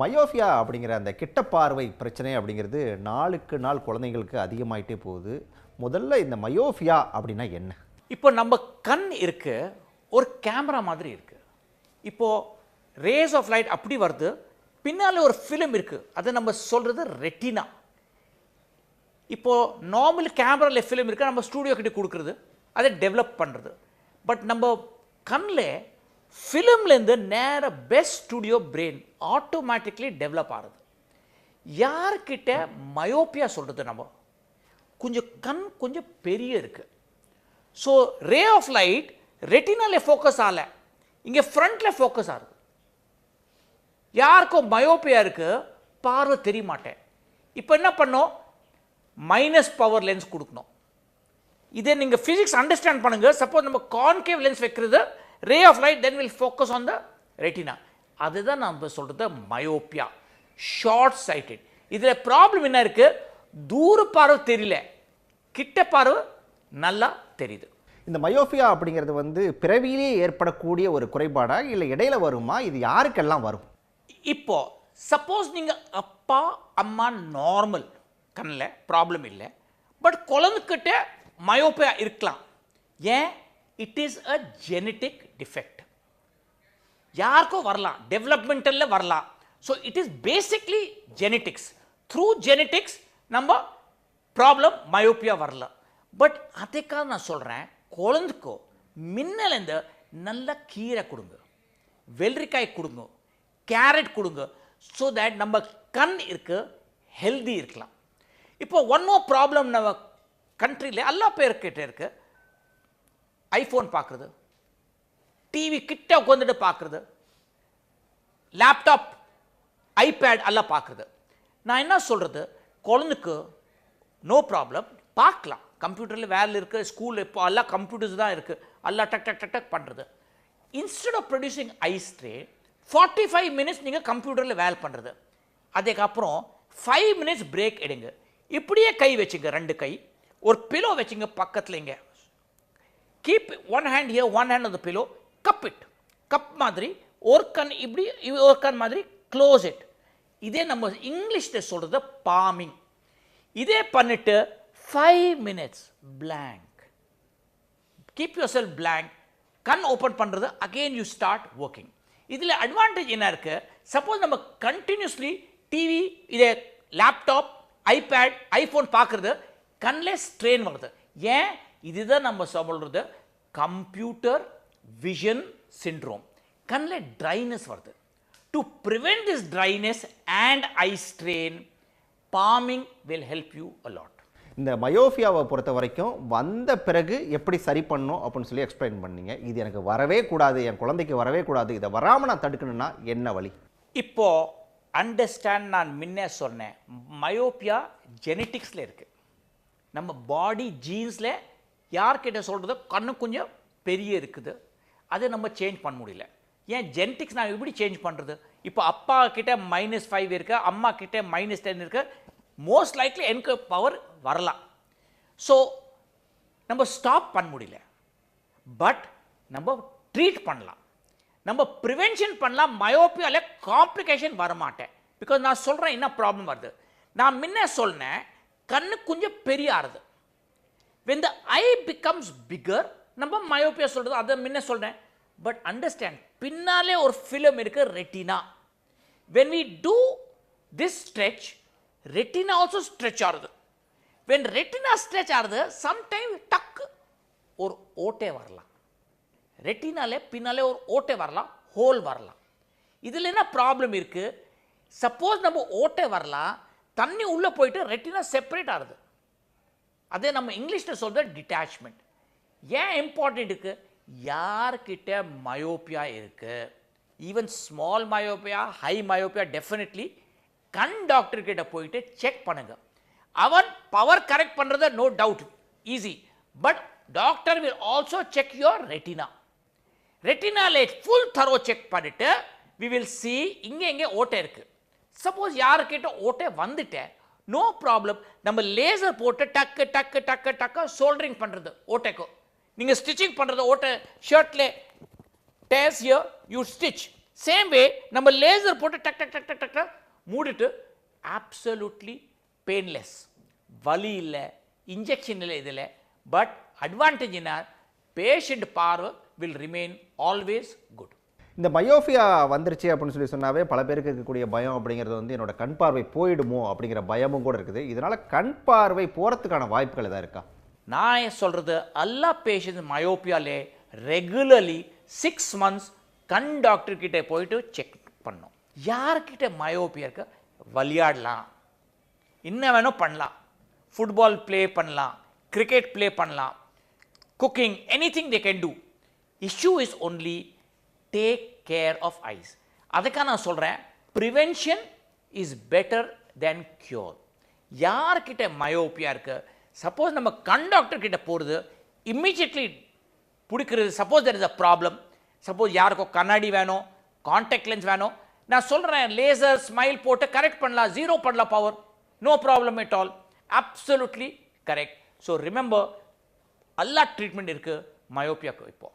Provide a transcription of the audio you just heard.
Myopia அப்படிங்கிற அந்த கிட்ட பார்வை பிரச்சனை அப்படிங்கிறது நாளுக்கு நாள் குழந்தைங்களுக்கு அதிகமாயிட்டே போகுது. முதல்ல இந்த மயோஃபியா அப்படின்னா என்ன? இப்போ நம்ம கண் இருக்கு ஒரு கேமரா மாதிரி இருக்கு. இப்போ ரேஸ் ஆஃப் லைட் அப்படி வருது பின்னால் ஒரு ஃபிலிம் இருக்கு. அதை நம்ம சொல்றது ரெட்டினா இப்போ நார்மல் கேமராவில் ஃபிலிம் இருக்குது நம்ம ஸ்டூடியோ கிட்டே கொடுக்குறது அதை டெவலப் பண்ணுறது பட் நம்ம கண்ணில் ஃபிலிம்லேருந்து நேர best studio brain automatically develop ஆகுது. யார்கிட்ட மயோப்பியா சொல்கிறது நம்ம? கொஞ்சம் கண் கொஞ்சம் பெரிய இருக்குது ஸோ ரே ஆஃப் லைட் ரெட்டினால ஃபோக்கஸ் ஆகல. இங்கே ஃப்ரண்ட்ல ஃபோக்கஸ் ஆகுது. யாருக்கும் மயோப்பியா இருக்கு? பார்வை தெரிய மாட்டேன் இப்போ என்ன பண்ணோம்? மைனஸ் பவர் லென்ஸ் கொடுக்கணும். இதை நீங்கள் ஃபிசிக்ஸ் அண்டர்ஸ்டாண்ட் பண்ணுங்க. சப்போஸ் நம்ம கான்கேவ் லென்ஸ் வைக்கிறது ray of light then will focus on the retina அதுதான் நம்ம சொல்கிறது மயோப்பியா ஷார்ட் சைட்டட் இதில் ப்ராப்ளம் என்ன இருக்கு? தூர பார்வை தெரியல. கிட்ட பார்வை நல்லா தெரியுது. இந்த மயோஃபியா அப்படிங்கிறது வந்து பிறவியிலே ஏற்படக்கூடிய ஒரு குறைபாடா இல்லை இடையில வருமா? இது யாருக்கெல்லாம் வரும்? இப்போ சப்போஸ் நீங்க அப்பா அம்மா நார்மல் கண்ணில் ப்ராப்ளம் இல்லை. பட் குழந்தைகிட்ட மயோப்பியா இருக்கலாம். ஏன்? It is a genetic defect யாருக்கும் வரலாம். டெவலப்மெண்டலில் வரலாம். So it is basically genetics through genetics நம்ம ப்ராப்ளம் மயோப்பியா வரல. பட் அதுக்காக நான் சொல்கிறேன் குழந்தைக்கோ. மின்னலேருந்து நல்ல கீரை கொடுங்க. வெள்ளரிக்காய் கொடுங்க. கேரட் கொடுங்க. ஸோ தட் நம்ம கண் இருக்கு ஹெல்தி இருக்கலாம். இப்போ ஒன் மோர் ப்ராப்ளம் நம்ம கண்ட்ரியில் எல்லா பேர்கிட்ட இருக்கு. ஐஃபோன் பார்க்குறது. டிவி கிட்ட உட்காந்துட்டு பார்க்குறது. லேப்டாப் ஐபேட் எல்லாம் பார்க்குறது. நான் என்ன சொல்கிறது குழந்தைக்கு நோ ப்ராப்ளம் பார்க்கலாம். கம்ப்யூட்டரில் வேலை இருக்குது ஸ்கூலில் இப்போ எல்லாம் கம்ப்யூட்டர்ஸ் தான் இருக்குது எல்லாம் டக் டக் டக் டக் பண்ணுறது instead of producing eye stray forty five minutes நீங்கள் கம்ப்யூட்டரில் வேலை பண்ணுறது அதுக்கப்புறம் ஃபைவ் மினிட்ஸ் பிரேக் எடுங்க. இப்படியே கை வச்சுங்க ரெண்டு கை. ஒரு பிலோ வச்சுங்க பக்கத்தில் இங்கே. Keep one hand here one hand அந்த பிலோ கப் இட் கப் மாதிரி ஒரு கண் இப்படி ஒரு கண் மாதிரி க்ளோஸ் இட் இதே நம்ம இங்கிலீஷில் சொல்கிறது பாமிங் இதே பண்ணிட்டு five minutes blank keep your cell blank கண் ஓப்பன் பண்ணுறது அகெயின் யூ ஸ்டார்ட் ஒர்க்கிங் இதில் அட்வான்டேஜ் என்ன இருக்குது சப்போஸ் நம்ம கண்டினியூஸ்லி டிவி இதே லேப்டாப் ஐபேட் ஐஃபோன் பார்க்குறது கண்ணில் ஸ்ட்ரெயின் வருது. ஏன்? இதுதான் நம்ம சொல்கிறது கம்ப்யூட்டர் விஷன் சிண்ட்ரோம் கண்ணில் ட்ரைனஸ் வருது. To this dryness and eye strain palming will help you a lot. இந்த மயோஃபியாவை பொறுத்த வரைக்கும் வந்த பிறகு எப்படி சரி பண்ணணும் அப்படின்னு சொல்லி எக்ஸ்பிளைன் பண்ணீங்க. இது எனக்கு வரவே கூடாது என் குழந்தைக்கு வரவே கூடாது. இதை வராமல் நான் தடுக்கணும்னா என்ன வழி? இப்போ அண்டர்ஸ்டாண்ட் நான் முன்னே சொன்னேன். மயோப்பியா ஜெனட்டிக்ஸில் இருக்கு. நம்ம பாடி ஜீன்ஸில் யார்கிட்ட சொல்கிறது கண்ணு கொஞ்சம் பெரிய இருக்குது. அதை நம்ம சேஞ்ச் பண்ண முடியல. ஏன் ஜெனட்டிக்ஸ் நான் எப்படி சேஞ்ச் பண்ணுறது இப்போ அப்பா கிட்ட மைனஸ் ஃபைவ் இருக்கு அம்மா கிட்ட மைனஸ் டென் இருக்கு மோஸ்ட் லைக்லி எனக்கு பவர் வரலாம். ஸோ நம்ம ஸ்டாப் பண்ண முடியல. பட் நம்ம ட்ரீட் பண்ணலாம். நம்ம ப்ரிவென்ஷன் பண்ணலாம் மயோப்பியால காம்ப்ளிகேஷன் வரமாட்டேன். பிகாஸ் நான் சொல்கிறேன் என்ன ப்ராப்ளம் வருது? நான் முன்ன சொன்னேன் கண்ணு கொஞ்சம் பெரிய ஆறுது when the eye becomes bigger நம்ம மயோப்பியா சொல்கிறது அதை முன்ன சொல்கிறேன் பட் அண்டர்ஸ்டாண்ட் பின்னாலே ஒரு ஃபிலிம் இருக்கு retina when we do this stretch retina also stretch ஆகுது. வென் ரெட்டினா ஸ்ட்ரெச் ஆகுது சம்டைம் டக்கு ஒரு ஓட்டே வரலாம். ரெட்டினாலே பின்னாலே ஒரு ஓட்டை வரலாம் ஹோல் வரலாம். இதில் என்ன ப்ராப்ளம் இருக்குது சப்போஸ் நம்ம ஓட்டை வரலாம் தண்ணி உள்ளே போயிட்டு ரெட்டினா செப்பரேட் ஆகுது. அதே நம்ம இங்கிலீஷில் சொல்ற டிட்டாச்மெண்ட் ஏன் இம்பார்ட்டன்ட் இருக்குது யார்கிட்ட மயோப்பியா இருக்கு? Even small myopia high myopia definitely கண் டாக்டர் கிட்ட போயிட்டு செக் பண்ணுங்க. அவன் பவர் கரெக்ட் பண்ணுறது no doubt easy but doctor will also check your retina ரெட்டினாலே full thorough check பண்ணிவிட்டு வி வில் சி இங்கே இங்கே ஓட்டை இருக்குது சப்போஸ் யாருக்கிட்ட ஓட்டை வந்துட்டேன் நோ ப்ராப்ளம் நம்ம லேசர் போட்டு டக்கு டக்கு டக்கு டக்கு சோல்டரிங் பண்ணுறது ஓட்டைக்கு. நீங்கள் ஸ்டிச்சிங் பண்ணுறது ஓட்டை ஷர்ட்ல டேஸ் யர் யூ ஸ்டிச் சேம் வே நம்ம லேசர் போட்டு டக் டக் டக் டக் டக் மூடிட்டு ஆப்சல்யூட்லி பெயின்லெஸ் வலி இல்லை இன்ஜெக்ஷன் இல்லை இதில் பட் அட்வான்டேஜ் என்ன பேஷண்ட் பார்வை வில் ரிமைன் ஆல்வேஸ் குட் இந்த மயோஃபியா வந்துருச்சு அப்படின்னு சொல்லி சொன்னாவே பல பேருக்கு இருக்கக்கூடிய பயம் அப்படிங்கிறது வந்து என்னோட கண் பார்வை போயிடுமோ அப்படிங்கிற பயமும் கூட இருக்குது. இதனால கண் பார்வை போகிறதுக்கான வாய்ப்புகள் எதாவது இருக்கா? நான் ஏன் சொல்கிறது எல்லா பேஷண்ட் மயோப்பியாலே ரெகுலர்லி சிக்ஸ் மந்த்ஸ் கண் டாக்டர் கிட்ட போயிட்டு செக் பண்ணோம். யார்கிட்ட மயோப்பியா இருக்க? விளையாடலாம். என்ன வேணும் பண்ணலாம். ஃபுட்பால் ப்ளே பண்ணலாம். கிரிக்கெட் ப்ளே பண்ணலாம். Cooking any thing they can do issue is only take care of eyes அதுக்காக நான் சொல்கிறேன் prevention is better then cure யார்கிட்ட மயோப்பியா இருக்கு? சப்போஸ் நம்ம கண் டாக்டர் கிட்ட போகிறது இம்மிடியட்லி பிடிக்கிறது suppose there is a problem suppose யாருக்கோ கண்ணாடி வேணும் காண்டாக்ட் லென்ஸ் வேணும் நான் சொல்கிறேன் லேசர் ஸ்மைல் போட்டு கரெக்ட் பண்ணலாம் ஜீரோ பண்ணலாம் power no problem it all absolutely correct so remember எல்லா ட்ரீட்மெண்ட் இருக்குது மயோப்பியாவுக்கு இப்போது